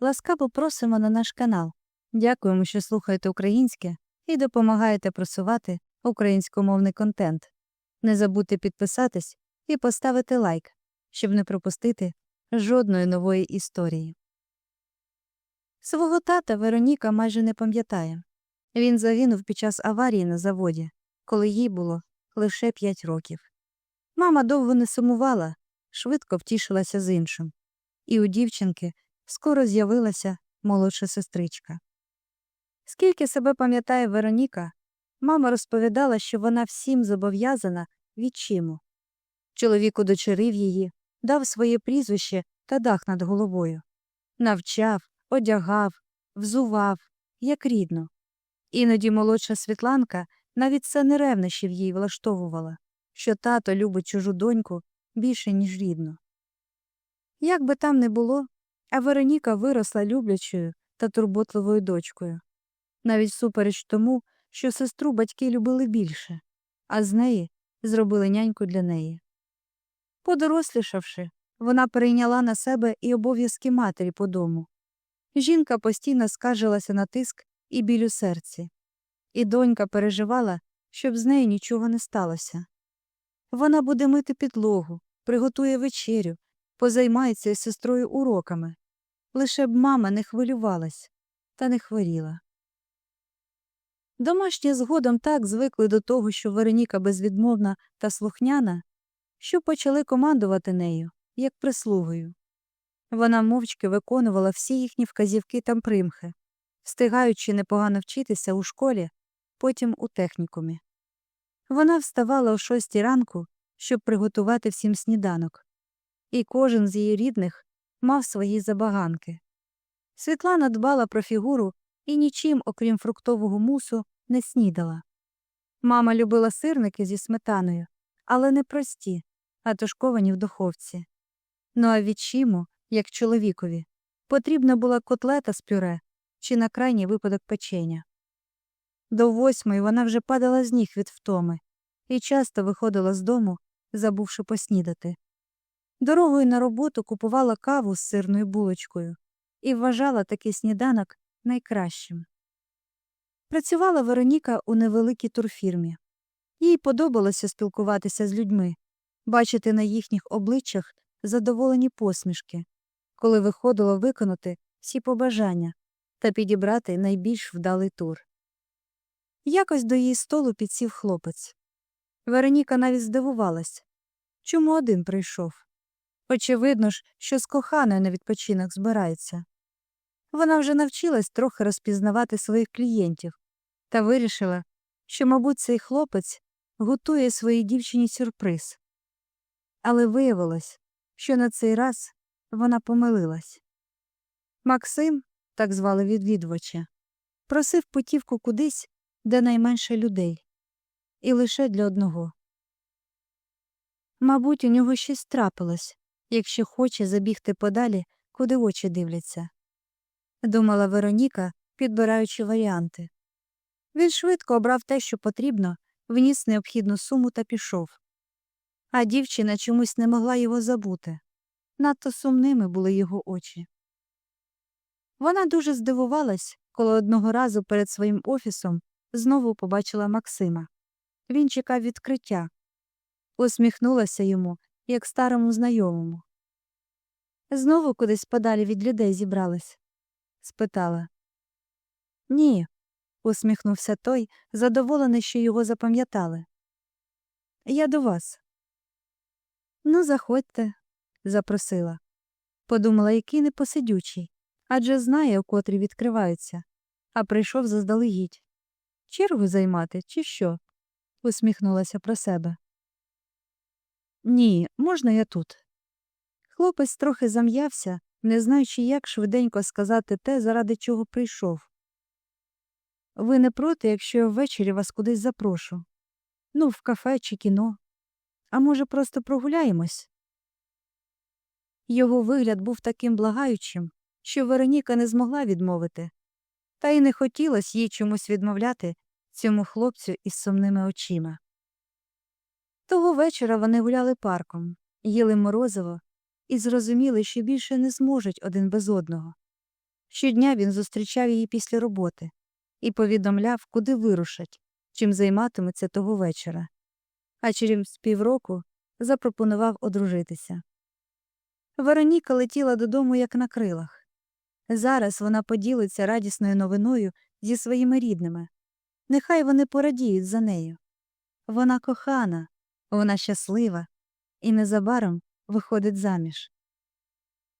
ласкаво просимо на наш канал. Дякуємо, що слухаєте українське і допомагаєте просувати українськомовний контент. Не забудьте підписатись і поставити лайк, щоб не пропустити жодної нової історії. Свого тата Вероніка майже не пам'ятає. Він загинув під час аварії на заводі, коли їй було лише 5 років. Мама довго не сумувала, швидко втішилася з іншим. І у дівчинки скоро з'явилася молодша сестричка. Скільки себе пам'ятає Вероніка, мама розповідала, що вона всім зобов'язана відчиму. Чоловік удочерив її, дав своє прізвище та дах над головою. Навчав, одягав, взував, як рідно. Іноді молодша Світланка навіть це не ревнощів їй влаштовувала, що тато любить чужу доньку більше, ніж рідну. Як би там не було, а Вероніка виросла люблячою та турботливою дочкою, навіть супереч тому, що сестру батьки любили більше, а з неї зробили няньку для неї. Подорослішавши, вона перейняла на себе і обов'язки матері по дому. Жінка постійно скаржилася на тиск і біль у серці, і донька переживала, щоб з нею нічого не сталося. Вона буде мити підлогу, приготує вечерю, позаймається із сестрою уроками. Лише б мама не хвилювалась та не хворіла. Домашні згодом так звикли до того, що Вероніка безвідмовна та слухняна, що почали командувати нею, як прислугою. Вона мовчки виконувала всі їхні вказівки та примхи, встигаючи непогано вчитися у школі, потім у технікумі. Вона вставала о шостій ранку, щоб приготувати всім сніданок, і кожен з її рідних мав свої забаганки. Світлана дбала про фігуру і нічим, окрім фруктового мусу, не снідала. Мама любила сирники зі сметаною, але не прості, а тушковані в духовці. Ну а відчиму, як чоловікові, потрібна була котлета з пюре чи на крайній випадок печення. До восьмої вона вже падала з ніг від втоми і часто виходила з дому, забувши поснідати. Дорогою на роботу купувала каву з сирною булочкою і вважала такий сніданок найкращим. Працювала Вероніка у невеликій турфірмі. Їй подобалося спілкуватися з людьми, бачити на їхніх обличчях задоволені посмішки, коли виходило виконати всі побажання та підібрати найбільш вдалий тур. Якось до її столу підсів хлопець. Вероніка навіть здивувалась чому один прийшов. Очевидно ж, що з коханою на відпочинок збирається. Вона вже навчилась трохи розпізнавати своїх клієнтів та вирішила, що, мабуть, цей хлопець готує своїй дівчині сюрприз. Але виявилось, що на цей раз вона помилилась. Максим, так звали відвідувача, просив путівку кудись, де найменше людей, і лише для одного. Мабуть, у нього щось трапилось, якщо хоче забігти подалі, куди очі дивляться, думала Вероніка, підбираючи варіанти. Він швидко обрав те, що потрібно, вніс необхідну суму та пішов. А дівчина чомусь не могла його забути. Надто сумними були його очі. Вона дуже здивувалась, коли одного разу перед своїм офісом знову побачила Максима. Він чекав відкриття, усміхнулася йому, як старому знайомому. Знову кудись подалі від людей зібрались? спитала. Ні, усміхнувся той, задоволений, що його запам'ятали. Я до вас. Ну, заходьте, запросила. Подумала, який непосидючий, адже знає, у котрі відкриваються, а прийшов заздалегідь. Чергу займати, чи що? усміхнулася про себе. Ні, можна я тут. Хлопець трохи зам'явся, не знаючи, як швиденько сказати те, заради чого прийшов. Ви не проти, якщо я ввечері вас кудись запрошу? Ну, в кафе чи кіно. А може, просто прогуляємось? Його вигляд був таким благаючим, що Вероніка не змогла відмовити, та й не хотілося їй чомусь відмовляти цьому хлопцю із сумними очима. Того вечора вони гуляли парком, їли морозиво і зрозуміли, що більше не зможуть один без одного. Щодня він зустрічав її після роботи і повідомляв, куди вирушать, чим займатиметься того вечора. А через півроку запропонував одружитися. Вероніка летіла додому, як на крилах. Зараз вона поділиться радісною новиною зі своїми рідними. Нехай вони порадіють за нею. Вона кохана, вона щаслива і незабаром виходить заміж.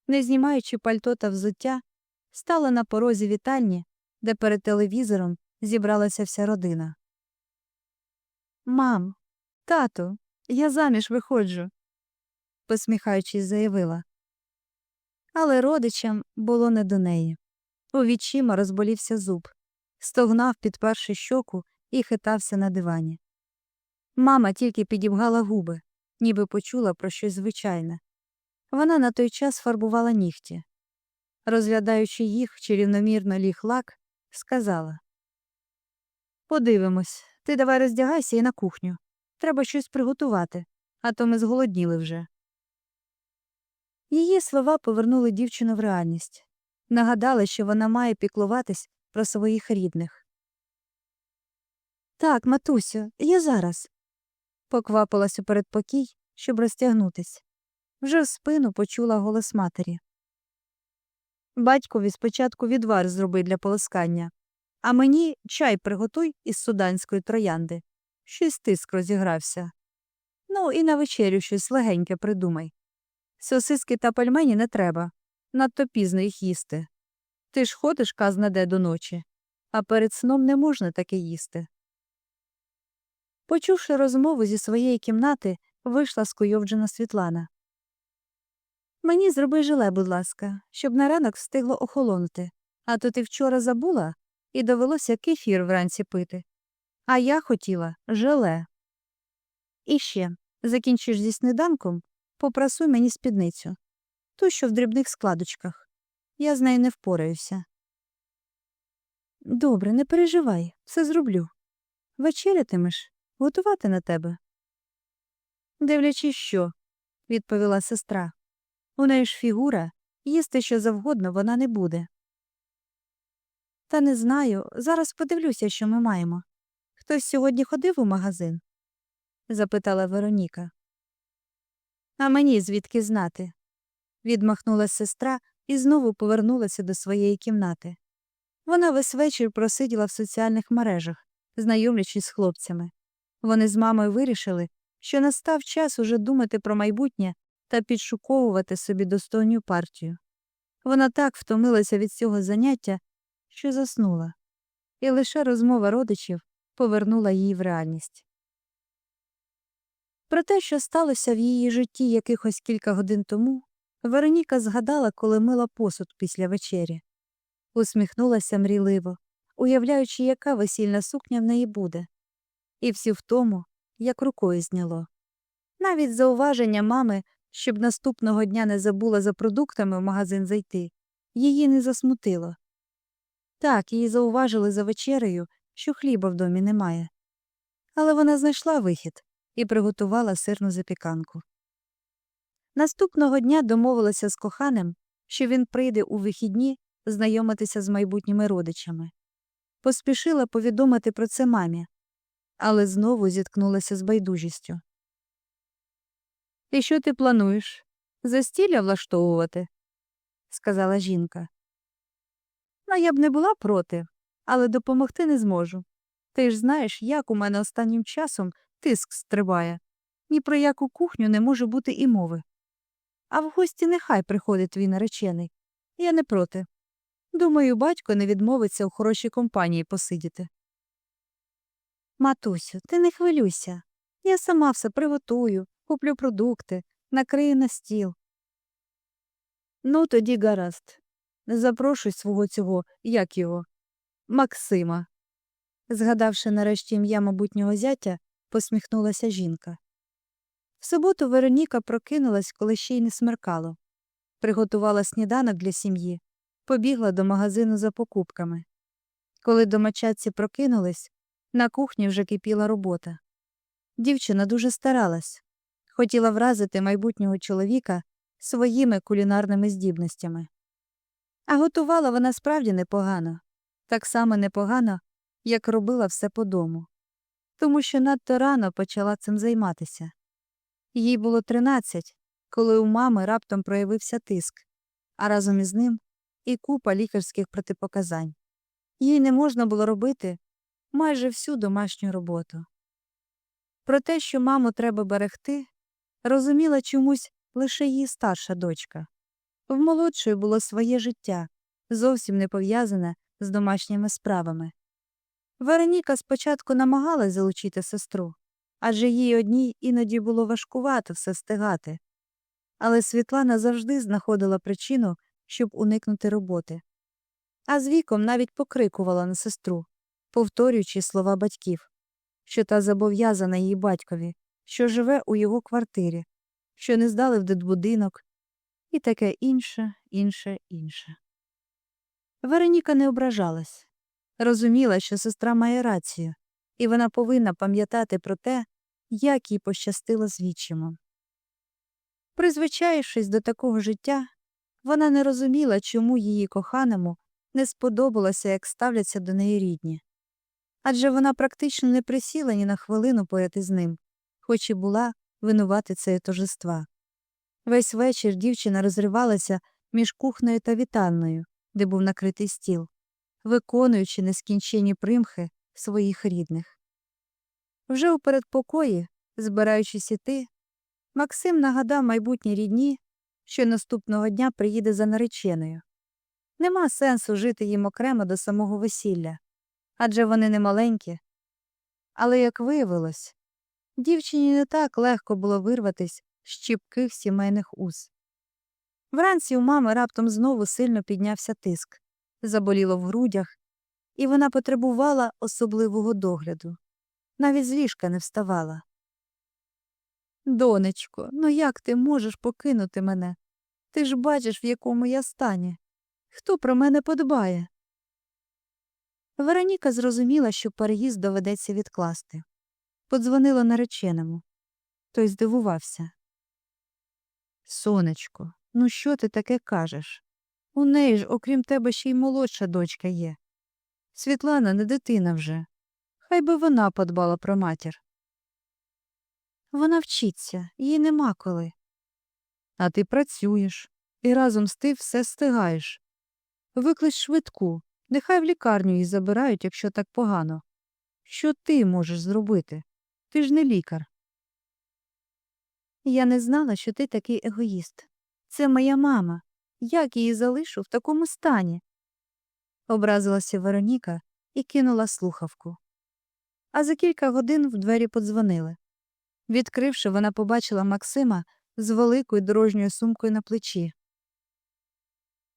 Не знімаючи пальто та взуття, стала на порозі вітальні, де перед телевізором зібралася вся родина. Мам, тату, я заміж виходжу, посміхаючись, заявила. Але родичам було не до неї. У відчима розболівся зуб, стогнав, підперши щоку і хитався на дивані. Мама тільки підібгала губи, ніби почула про щось звичайне. Вона на той час фарбувала нігті. Розглядаючи їх, чарівномірно ліг лак, сказала Подивимось, ти давай роздягайся і на кухню. Треба щось приготувати, а то ми зголодніли вже. Її слова повернули дівчину в реальність, нагадали, що вона має піклуватись про своїх рідних. Так, матусю, я зараз. Поквапилась у передпокій, щоб розтягнутись. Вже в спину почула голос матері. Батькові спочатку відвар зроби для полоскання, а мені чай приготуй із суданської троянди. Щось тиск розігрався. Ну, і на вечерю щось легеньке придумай. Сосиски та пельмені не треба, надто пізно їх їсти. Ти ж ходиш казна де до ночі, а перед сном не можна таке їсти. Почувши розмову зі своєї кімнати, вийшла скуйовджена Світлана. Мені зроби желе, будь ласка, щоб на ранок встигло охолонути, а то ти вчора забула і довелося кефір вранці пити. А я хотіла желе. І ще, закінчиш зі сніданком, попрасуй мені спідницю. Ту, що в дрібних складочках. Я з нею не впораюся. Добре, не переживай, все зроблю. Вечерятимеш, готувати на тебе. Дивлячись, що, відповіла сестра. У неї ж фігура, їсти що завгодно вона не буде. Та не знаю, зараз подивлюся, що ми маємо. Хтось сьогодні ходив у магазин? запитала Вероніка. А мені звідки знати? відмахнулася сестра і знову повернулася до своєї кімнати. Вона весь вечір просиділа в соціальних мережах, знайомлячись з хлопцями. Вони з мамою вирішили, що настав час уже думати про майбутнє та підшуковувати собі достойну партію. Вона так втомилася від цього заняття, що заснула, і лише розмова родичів повернула її в реальність. Про те, що сталося в її житті якихось кілька годин тому, Вероніка згадала, коли мила посуд після вечері. Усміхнулася мрійливо, уявляючи, яка весільна сукня в неї буде, і всю втому, як рукою зняло. Навіть зауваження мами, щоб наступного дня не забула за продуктами в магазин зайти, її не засмутило. Так, її зауважили за вечерею, що хліба в домі немає. Але вона знайшла вихід і приготувала сирну запіканку. Наступного дня домовилася з коханим, що він прийде у вихідні знайомитися з майбутніми родичами. Поспішила повідомити про це мамі, але знову зіткнулася з байдужістю. І що ти плануєш? Застілля влаштовувати? сказала жінка. Ну, я б не була проти, але допомогти не зможу. Ти ж знаєш, як у мене останнім часом тиск стрибає. Ні про яку кухню не може бути і мови. А в гості нехай приходить твій наречений. Я не проти. Думаю, батько не відмовиться у хорошій компанії посидіти. Матусю, ти не хвилюйся. Я сама все приготую, куплю продукти, накрию на стіл. Ну, тоді гаразд. Запрошуй свого цього, як його, Максима. Згадавши нарешті ім'я майбутнього зятя, посміхнулася жінка. В суботу Вероніка прокинулась, коли ще й не смеркало. Приготувала сніданок для сім'ї, побігла до магазину за покупками. Коли домочадці прокинулись, на кухні вже кипіла робота. Дівчина дуже старалась, хотіла вразити майбутнього чоловіка своїми кулінарними здібностями. А готувала вона справді непогано, так само непогано, як робила все по дому, тому що надто рано почала цим займатися. Їй було 13, коли у мами раптом проявився тиск, а разом із ним і купа лікарських протипоказань. Їй не можна було робити майже всю домашню роботу. Про те, що маму треба берегти, розуміла чомусь лише її старша дочка. В молодшої було своє життя, зовсім не пов'язане з домашніми справами. Вероніка спочатку намагалась залучити сестру, адже їй одній іноді було важкувато все стигати. Але Світлана завжди знаходила причину, щоб уникнути роботи. А з віком навіть покрикувала на сестру, повторюючи слова батьків, що та зобов'язана її батькові, що живе у його квартирі, що не здали в дитбудинок, і таке інше, інше, інше. Вероніка не ображалась, розуміла, що сестра має рацію, і вона повинна пам'ятати про те, як їй пощастило з відчимом. Призвичаївшись до такого життя, вона не розуміла, чому її коханому не сподобалося, як ставляться до неї рідні. Адже вона практично не присіла ні на хвилину поряд із ним, хоч і була винуватицею торжества. Весь вечір дівчина розривалася між кухнею та вітальною, де був накритий стіл, виконуючи нескінченні примхи своїх рідних. Вже у передпокої, збираючись іти, Максим нагадав майбутній рідні, що наступного дня приїде за нареченою. Нема сенсу жити їм окремо до самого весілля, адже вони не маленькі. Але, як виявилось, дівчині не так легко було вирватись з чіпких сімейних уз. Вранці у мами раптом знову сильно піднявся тиск, заболіло в грудях, і вона потребувала особливого догляду. Навіть з ліжка не вставала. Донечко, ну як ти можеш покинути мене? Ти ж бачиш, в якому я стані. Хто про мене подбає? Вероніка зрозуміла, що переїзд доведеться відкласти. Подзвонила нареченому. Той здивувався. Сонечко, ну що ти таке кажеш? У неї ж, окрім тебе, ще й молодша дочка є. Світлана не дитина вже. Хай би вона подбала про матір. Вона вчиться, їй нема коли. А ти працюєш і разом з тим все стигаєш. Виклич швидку, нехай в лікарню її забирають, якщо так погано. Що ти можеш зробити? Ти ж не лікар. Я не знала, що ти такий егоїст. Це моя мама. Як її залишу в такому стані? Образилася Вероніка і кинула слухавку. А за кілька годин в двері подзвонили. Відкривши, вона побачила Максима з великою дорожньою сумкою на плечі.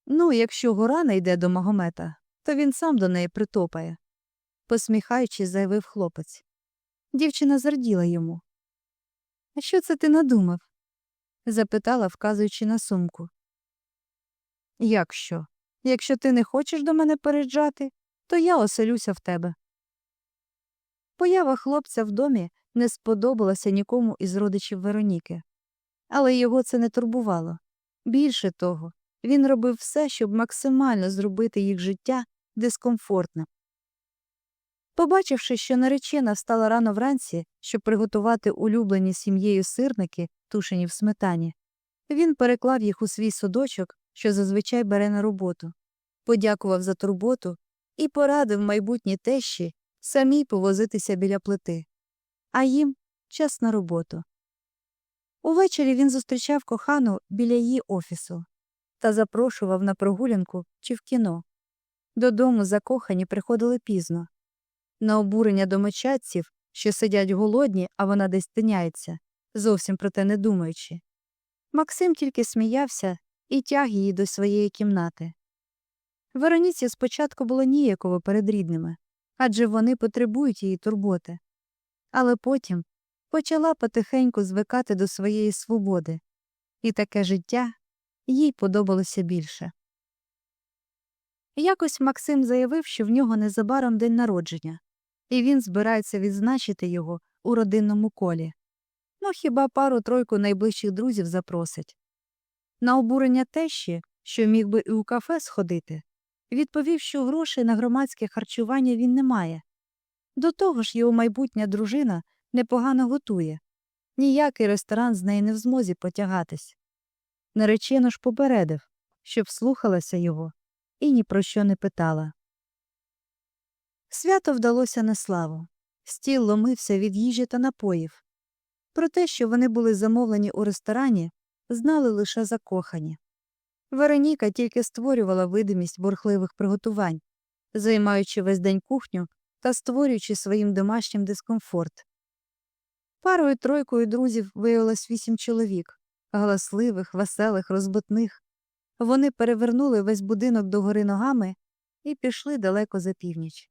Ну, якщо гора не йде до Магомета, то він сам до неї притопає, посміхаючись, заявив хлопець. Дівчина зарділа йому. А що це ти надумав? запитала, вказуючи на сумку. Як що? Якщо ти не хочеш до мене переїжджати, то я оселюся в тебе. Поява хлопця в домі не сподобалася нікому із родичів Вероніки. Але його це не турбувало. Більше того, він робив все, щоб максимально зробити їх життя дискомфортним. Побачивши, що наречена встала рано вранці, щоб приготувати улюблені сім'єю сирники, тушені в сметані, він переклав їх у свій судочок, що зазвичай бере на роботу, подякував за турботу і порадив майбутній тещі самій повозитися біля плити, а їм час на роботу. Увечері він зустрічав кохану біля її офісу та запрошував на прогулянку чи в кіно. Додому закохані приходили пізно. На обурення домочадців, що сидять голодні, а вона десь тиняється, зовсім про те не думаючи. Максим тільки сміявся і тяг її до своєї кімнати. Вероніці спочатку було ніяково перед рідними, адже вони потребують її турботи. Але потім почала потихеньку звикати до своєї свободи, і таке життя їй подобалося більше. Якось Максим заявив, що в нього незабаром день народження, і він збирається відзначити його у родинному колі. Ну, хіба пару тройку найближчих друзів запросить. На обурення тещі що міг би і у кафе сходити, відповів, що грошей на громадське харчування він не має. До того ж, його майбутня дружина непогано готує. Ніякий ресторан з неї не в змозі потягатись. Наречено ж попередив, щоб слухалася його і ні про що не питала. Свято вдалося на славу. Стіл ломився від їжі та напоїв. Про те, що вони були замовлені у ресторані, знали лише закохані. Вероніка тільки створювала видимість бурхливих приготувань, займаючи весь день кухню та створюючи своїм домашнім дискомфорт. Парою тройкою друзів виявилось вісім чоловік галасливих, веселих, розбутних. Вони перевернули весь будинок догори ногами і пішли далеко за північ.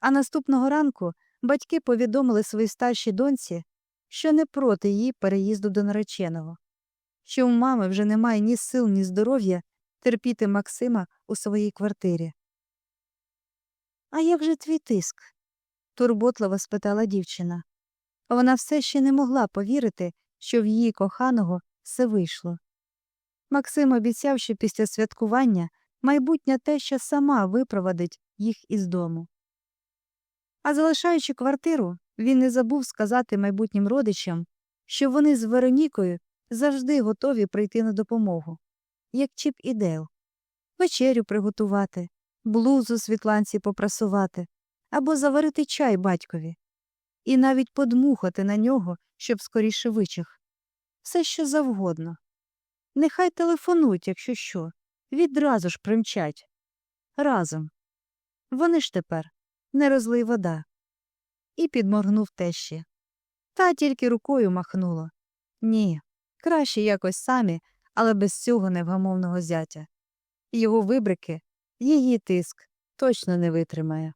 А наступного ранку батьки повідомили своїй старшій доньці, що не проти її переїзду до нареченого, що у мами вже немає ні сил, ні здоров'я терпіти Максима у своїй квартирі. А як же твій тиск? турботливо спитала дівчина. Вона все ще не могла повірити, що в її коханого все вийшло. Максим обіцяв, що після святкування майбутня теща сама випровадить їх із дому. А залишаючи квартиру, він не забув сказати майбутнім родичам, що вони з Веронікою завжди готові прийти на допомогу, як Чіп і Дейл, вечерю приготувати, блузу світланці попрасувати або заварити чай батькові, і навіть подмухати на нього, щоб скоріше вичих. Все що завгодно. Нехай телефонують, якщо що, відразу ж примчать. Разом. Вони ж тепер не розлий вода. І підморгнув тещі. Та тільки рукою махнула. Ні, краще якось самі, але без цього невгамовного зятя. Його вибрики, її тиск точно не витримає.